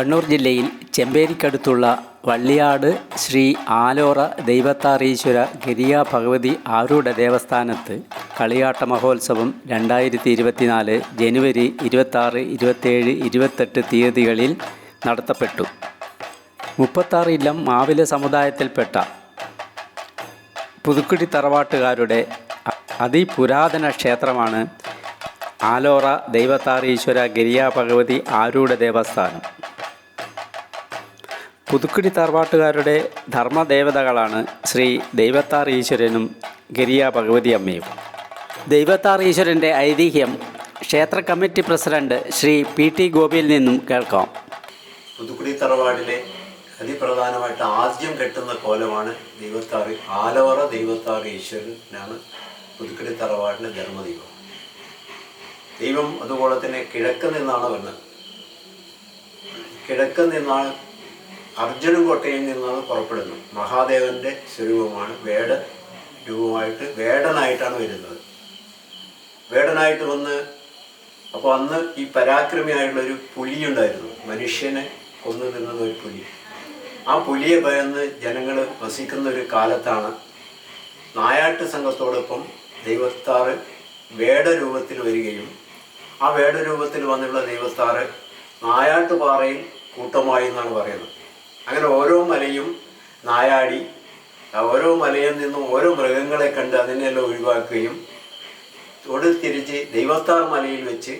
കണ്ണൂർ ജില്ലയിൽ ചെമ്പേരിക്കടുത്തുള്ള വള്ളിയാട് ശ്രീ ആലോറ ദൈവത്താറീശ്വര ഗിരിയ ഭഗവതി ആരൂഢ ദേവസ്ഥാനത്ത് കളിയാട്ട മഹോത്സവം രണ്ടായിരത്തി ഇരുപത്തിനാല് ജനുവരി ഇരുപത്താറ് ഇരുപത്തേഴ് ഇരുപത്തെട്ട് തീയതികളിൽ നടത്തപ്പെട്ടു. മുപ്പത്താറ് ഇല്ലം മാവില സമുദായത്തിൽപ്പെട്ട പുതുക്കുടി തറവാട്ടുകാരുടെ അതിപുരാതന ക്ഷേത്രമാണ് ആലോറ ദൈവത്താറീശ്വര ഗിരിയ ഭഗവതി ആരൂഢ ദേവസ്ഥാനം. പുതുക്കുടി തറവാട്ടുകാരുടെ ധർമ്മദേവതകളാണ് ശ്രീ ദൈവത്താർ ഈശ്വരനും ഗിരിയ ഭഗവതി അമ്മയും. ദൈവത്താർ ഈശ്വരന്റെ ഐതിഹ്യം ക്ഷേത്ര committee president Shri P T ഗോപിയിൽ നിന്നും കേൾക്കാം. പുതുക്കുടി തറവാടിലെ അതിപ്രധാനമായിട്ട് ആദ്യം കെട്ടുന്ന കോലമാണ് ദൈവത്താർ ആലവറ ദൈവത്താർ ഈശ്വരനാണ് പുതുക്കുടി തറവാടിന്റെ ധർമ്മദൈവം. ദൈവം അതുപോലെ തന്നെ കിഴക്ക് നിന്നാണ് വന്നത്. കിഴക്ക് നിന്നാണ് അർജുനൻ കോട്ടയിൽ നിന്നാണ് പുറപ്പെടുന്നത്. മഹാദേവന്റെ സ്വരൂപമാണ് വേട രൂപമായിട്ട് വേടനായിട്ടാണ് വരുന്നത്. വേടനായിട്ട് വന്ന് അപ്പോൾ അന്ന് ഈ പരാക്രമിയായിട്ടുള്ള ഒരു പുലിയുണ്ടായിരുന്നു മനുഷ്യനെ കൊന്നു തിന്നുന്ന ഒരു പുലി. ആ പുലിയെ ഭയന്ന് ജനങ്ങൾ വസിക്കുന്ന ഒരു കാലത്താണ് നായാട്ട് സംഘത്തോടൊപ്പം ദൈവത്താറ് വേടരൂപത്തിൽ വരികയും ആ വേടരൂപത്തിൽ വന്നുള്ള ദൈവത്താറ് നായാട്ടുപാറയിൽ കൂട്ടമായി എന്നാണ് പറയുന്നത്. അങ്ങനെ ഓരോ മലയും നായാടി ഓരോ മലയിൽ നിന്നും ഓരോ മൃഗങ്ങളെ കണ്ട് അതിനെല്ലാം ഒഴിവാക്കുകയും തൊടു തിരിച്ച് ദൈവത്താർ മലയിൽ വെച്ച്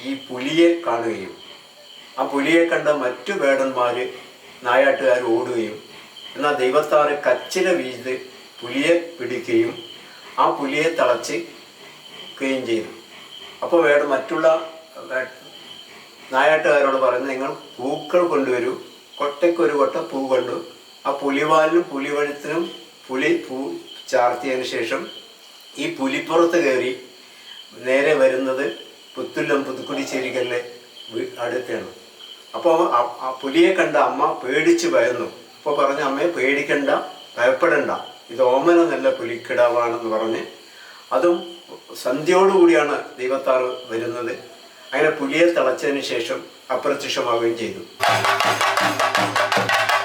ഈ പുലിയെ കാണുകയും ആ പുലിയെ കണ്ട മറ്റു വേടന്മാർ നായാട്ടുകാർ ഓടുകയും എന്നാൽ ദൈവത്താർ കച്ചില വീഴ്ത് പുലിയെ പിടിക്കുകയും ആ പുലിയെ തളച്ച് ക്കുകയും ചെയ്തു. അപ്പോൾ വേട മറ്റുള്ള നായാട്ടുകാരോട് പറയുന്നത് നിങ്ങൾ പൂക്കൾ കൊണ്ടുവരൂ കൊട്ടയ്ക്കൊരു കൊട്ട പൂ കണ്ടു. ആ പുലിവാലിനും പുലിവഴുത്തിനും പുലി പൂ ചാർത്തിയതിനു ശേഷം ഈ പുലിപ്പുറത്ത് കയറി നേരെ വരുന്നത് പുത്തുല്ലം പുതുക്കുടിച്ചേരിക്കലിലെ ചേരികളിലെ അടുത്താണ് അപ്പോൾ ആ പുലിയെ കണ്ട അമ്മ പേടിച്ച് ഭയന്നു. അപ്പോൾ പറഞ്ഞു അമ്മയെ പേടിക്കണ്ട ഭയപ്പെടണ്ട. ഇത് ഓമന നല്ല പുലിക്കിടാവാണെന്ന് പറഞ്ഞ് അതും സന്ധ്യയോടുകൂടിയാണ് ദൈവത്താറ് വരുന്നത്. അങ്ങനെ പുലിയെ തളച്ചതിന് ശേഷം അപ്രത്യക്ഷമാവുകയും ചെയ്തു. Thank you.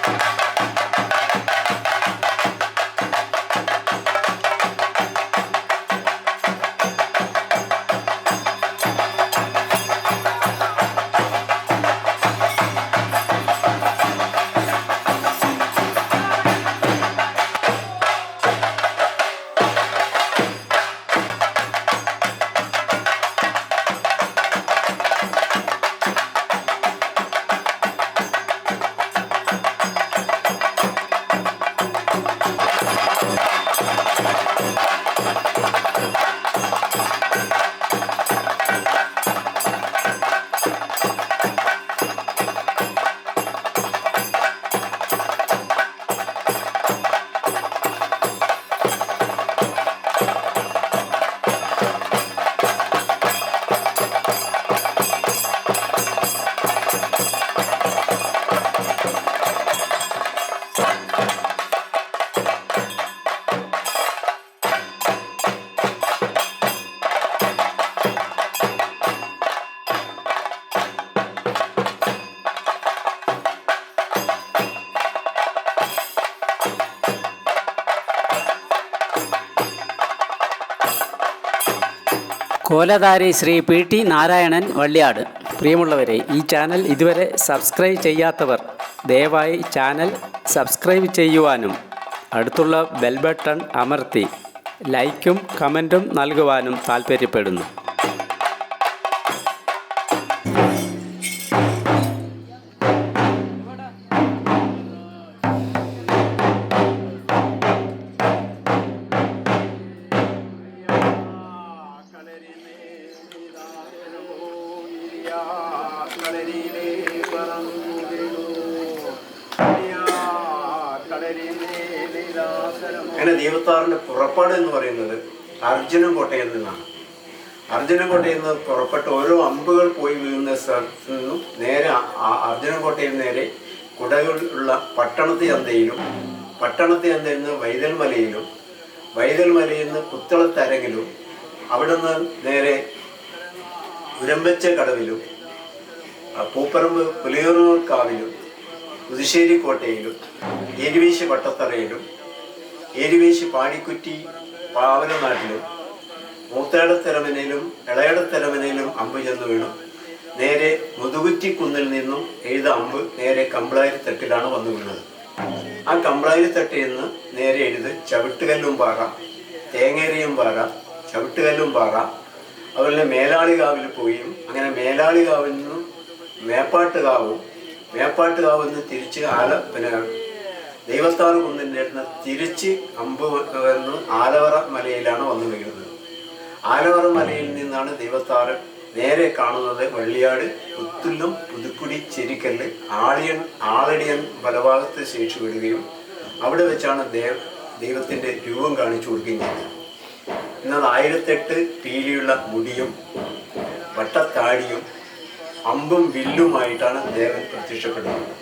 കോലധാരി ശ്രീ പി ടി നാരായണൻ വള്ളിയാട്. പ്രിയമുള്ളവരെ ഈ ചാനൽ ഇതുവരെ സബ്സ്ക്രൈബ് ചെയ്യാത്തവർ ദയവായി ചാനൽ സബ്സ്ക്രൈബ് ചെയ്യുവാനും അടുത്തുള്ള ബെൽ ബട്ടൺ അമർത്തി ലൈക്കും കമന്റും നൽകുവാനും താൽപ്പര്യപ്പെടുന്നു അങ്ങനെ ദൈവത്താറിന്റെ പുറപ്പാട് എന്ന് പറയുന്നത് അർജുനൻ കോട്ടയിൽ നിന്നാണ്. അർജുനൻ കോട്ടയിൽ നിന്ന് പുറപ്പെട്ട് ഓരോ അമ്പുകൾ പോയി വീഴുന്ന സ്ഥലത്ത് നിന്നും നേരെ അർജുനൻ കോട്ടയിൽ നേരെ കുടകളുള്ള പട്ടണത്തി ചന്തയിലും പട്ടണത്തി ചന്തയിൽ നിന്ന് വൈതൽമലയിലും വൈതൽമലയിൽ നിന്ന് പുത്തളത്തരങ്ങിലും അവിടെ നിന്ന് നേരെ ഉരമ്പച്ച കടവിലും പൂപ്പറമ്പ് പുലിയൂർ കാവിലും പുതുശ്ശേരി കോട്ടയിലും ഏരുവീശ് വട്ടത്തറയിലും ഏരുവേശി പാടിക്കുറ്റി പാവനനാട്ടിലും മൂത്തേടത്തെരമനയിലും ഇളയടത്തെരമനയിലും അമ്പ് ചെന്ന് വീണു. നേരെ മുതുകുറ്റി കുന്നിൽ നിന്നും എഴുത അമ്പ് നേരെ കമ്പിളാരി തട്ടിലാണ് വന്നു വീണത്. ആ കമ്പിളാരി തട്ടിൽ നിന്ന് നേരെ എഴുത് ചവിട്ടുകല്ലും പാറ തേങ്ങേരിയും പാറ ചവിട്ടുകല്ലും പാറ. അതുപോലെ മേലാളികാവിൽ പോയും. അങ്ങനെ മേലാളികാവിൽ നിന്നും മേപ്പാട്ടുകാവും മേപ്പാട്ടുകാവിൽ നിന്ന് തിരിച്ച് ആല പിന്നെ ദൈവത്താറ് കുന്നിന്റെ തിരിച്ച് അമ്പ് വന്ന് ആലവറ മലയിലാണ് വന്നു വീഴുന്നത് ആലവറ മലയിൽ നിന്നാണ് ദൈവത്താറ് നേരെ കാണുന്നത് വള്ളിയാട് പുത്തുല്ലും പുതുക്കുടി ചെരിക്കല്ല് ആളിയൻ ആളടിയൻ വലഭാഗത്ത് ശേഷി വിടുകയും അവിടെ വെച്ചാണ് ദേവ ദൈവത്തിന്റെ രൂപം കാണിച്ചു കൊടുക്കുകയും ചെയ്തത്. എന്നാൽ ആയിരത്തെട്ട് പീലിയുള്ള മുടിയും വട്ടത്താടിയും അമ്പും വില്ലുമായിട്ടാണ് ദേവൻ പ്രത്യക്ഷപ്പെടുന്നത്.